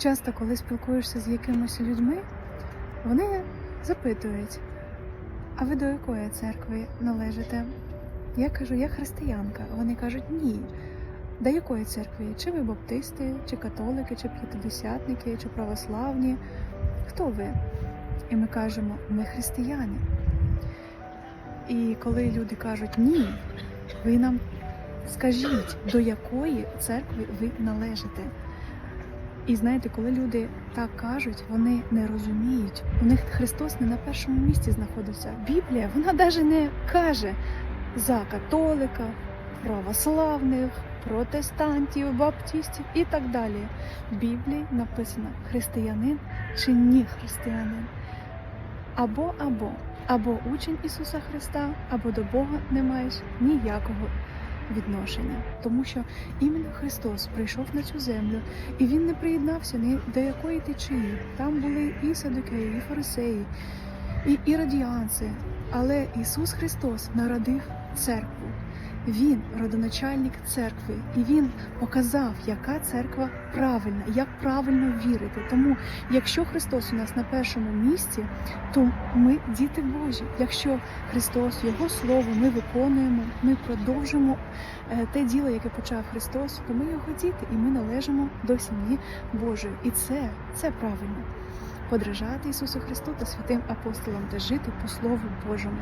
часто, коли спілкуєшся з якимись людьми, вони запитують, а ви до якої церкви належите? Я кажу, я християнка. Вони кажуть, ні. До якої церкви? Чи ви баптисти, чи католики, чи п'ятидесятники, чи православні? Хто ви? І ми кажемо, ми християни. І коли люди кажуть ні, ви нам скажіть, до якої церкви ви належите. І знаєте, коли люди так кажуть, вони не розуміють. У них Христос не на першому місці знаходиться. Біблія, вона навіть не каже за католика, православних, протестантів, баптистів і так далі. В Біблії написано християнин чи ні християнин. Або або. Або учень Ісуса Христа, або до Бога не маєш ніякого відношення. Тому що іменно Христос прийшов на цю землю, і Він не приєднався ні до якої течії. Там були і садукеї, і фарисеї, і іродіанці. Але Ісус Христос народив церкву. Він родоначальник церкви, і він показав, яка церква правильна, як правильно вірити. Тому, якщо Христос у нас на першому місці, то ми діти Божі. Якщо Христос, Його Слово, ми виконуємо, ми продовжимо е, те діло, яке почав Христос, то ми його діти, і ми належимо до сім'ї Божої. І це, це правильно. Подражати Ісусу Христу та святим апостолам та жити по Слову Божому.